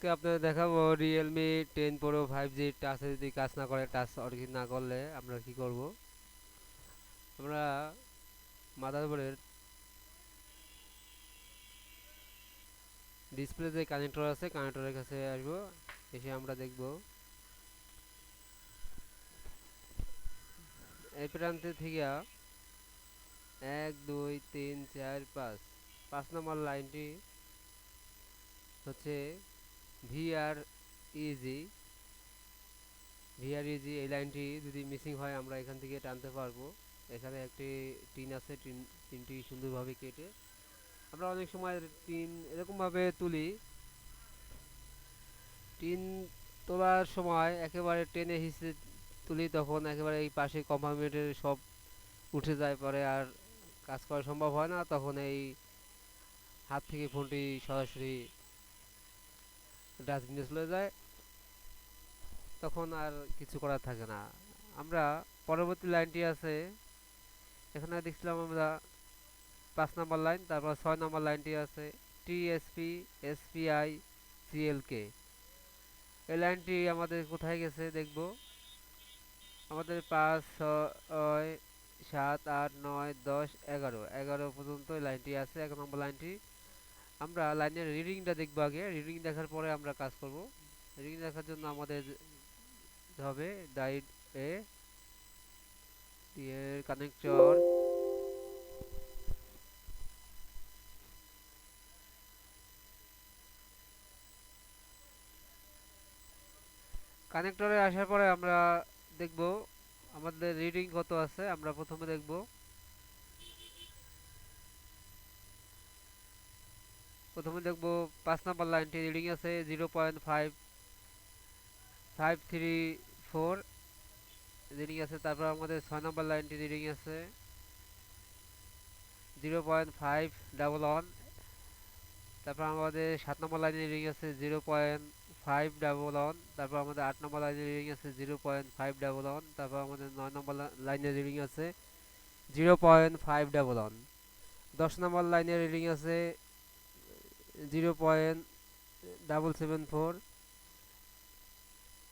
আজকে আপনাদের দেখাবো Realme ten pro five G টাচে যদি কাজ না করে টাচ অরিজিন না করলে আমরা কি করব? আমরা মাদারবোর্ডের ডিসপ্লে যে কানেক্টর আছে কানেক্টরের কাছে আসব, এসে আমরা দেখব। এই প্রান্তে থেকে এক, দুই, তিন, চার, পাঁচ পাঁচ নম্বর লাইনটি হচ্ছে ভিআর ইজি ভিআর ইজি এই লাইনটি যদি মিসিং হয়, আমরা এখান থেকে টানতে পারব। এখানে একটি টিন আছে, টিন, টিনটি সুন্দরভাবে কেটে। আমরা অনেক সময় টিন এরকমভাবে তুলি। টিন তোলার সময় একেবারে টেনে হিসে তুলি, তখন একেবারে এই পাশে কম্পার্টমেন্টের সব উঠে যায়, পরে আর কাজ করা সম্ভব হয় না। তখন এই হাত থেকে ফোনটি সরাসরি ডাস্টবিনে চলে যায়, তখন আর কিছু করার থাকে না। আমরা পরবর্তী লাইনটি আছে, এখানে দেখছিলাম আমরা পাঁচ নম্বর লাইন, তারপর ছয় নম্বর লাইনটি আছে টিএসপি এসপিআই সিএলকে এই লাইনটি আমাদের কোথায় গেছে দেখব? আমাদের পাঁচ, ছয়, সাত, আট, নয়, দশ, এগারো। এগারো পর্যন্ত লাইনটি আছে, এক নম্বর লাইনটি। আমরা লাইনের রিডিংটা দেখব আগে। রিডিং দেখার পরে আমরা কাজ করব। রিডিং দেখার জন্য আমাদের হবে ডাইড এ এর কানেক্টর কানেক্টরে আসার পরে আমরা দেখব আমাদের রিডিং কত আছে, আমরা প্রথমে দেখব। প্রথমে দেখব পাঁচ নাম্বার লাইনটি রিডিং আছে zero point five five three four reading আছে। তারপর আমাদের ছয় নম্বর লাইনটি রিডিং আছে। Zero point five double one তারপর আমাদের সাত নম্বর লাইনে রিডিং আছে zero point five double one তারপর আমাদের আট নম্বর লাইনে রিডিং আছে zero point five double one তারপর আমাদের নয় নম্বর লাইনে রিডিং আছে zero point five double one দশ নম্বর লাইনে রিডিং আছে zero point double seven four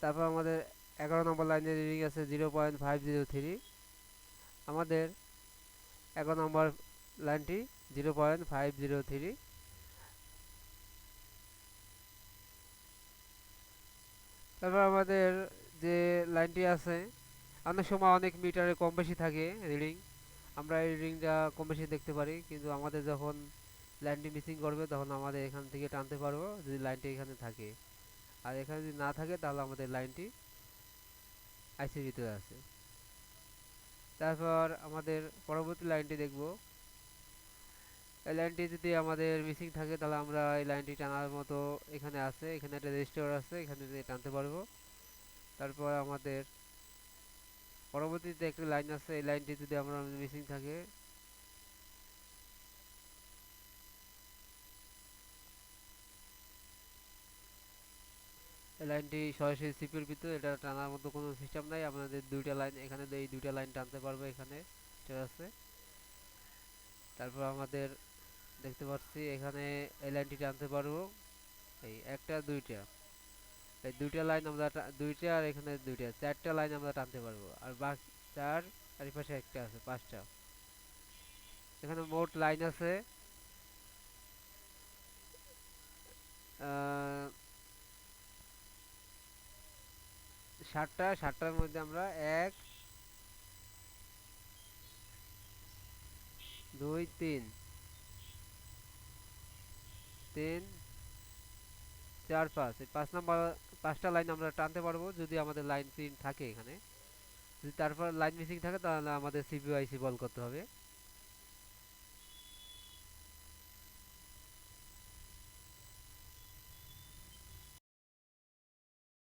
তারপর আমাদের এগারো নম্বর লাইনে রিডিং আছে zero point five zero three আমাদের এগারো নম্বর লাইনটি zero point five zero three তারপর আমাদের যে লাইনটি আছে, অনেক সময় অনেক মিটারে কম বেশি থাকে রিডিং আমরা এই রিডিংটা কম বেশি দেখতে পারি, কিন্তু আমাদের যখন লাইনটি মিসিং করবে, তখন আমাদের এখান থেকে টানতে পারব, যদি লাইনটি এখানে থাকে। আর এখানে যদি না থাকে, তাহলে আমাদের লাইনটি আইসির ভিতরে আছে। তারপর আমাদের পরবর্তী লাইনটি দেখব। এই লাইনটি যদি আমাদের মিসিং থাকে, তাহলে আমরা এই লাইনটি টানার মতো এখানে আছে, এখানে একটা রেজিস্টার আছে, এখানে টানতে পারব। তারপর আমাদের পরবর্তীতে একটি লাইন আছে, এই লাইনটি যদি আমরা মিসিং থাকে লাইনটি সরাসরি সিপির ভিতরে, এটা টানার মতো কোনো সিস্টেম নাই। আপনাদের দুইটা লাইন এখানে এই দুইটা লাইন টানতে পারব এখানে। ঠিক আছে? তারপর আমাদের দেখতে পাচ্ছি, এখানে এই লাইনটি টানতে পারব। এই একটা, দুইটা। এই দুইটা লাইন আমরা দুইটা আর এখানে দুইটা, চারটা লাইন আমরা টানতে পারব। আর বাকি চার, আর পাশে একটা আছে, পাঁচটা। এখানে মোট লাইন আছে ষাটটা, ষাটটার মধ্যে আমরা এক, দুই, তিন তিন, চার, পাঁচ। এই পাঁচ নাম্বার, পাঁচটা লাইন আমরা টানতে পারব যদি আমাদের লাইন পিন থাকে এখানে। যদি তারপর লাইন মিসিং থাকে তাহলে আমাদের সিপিআইসি বল করতে হবে।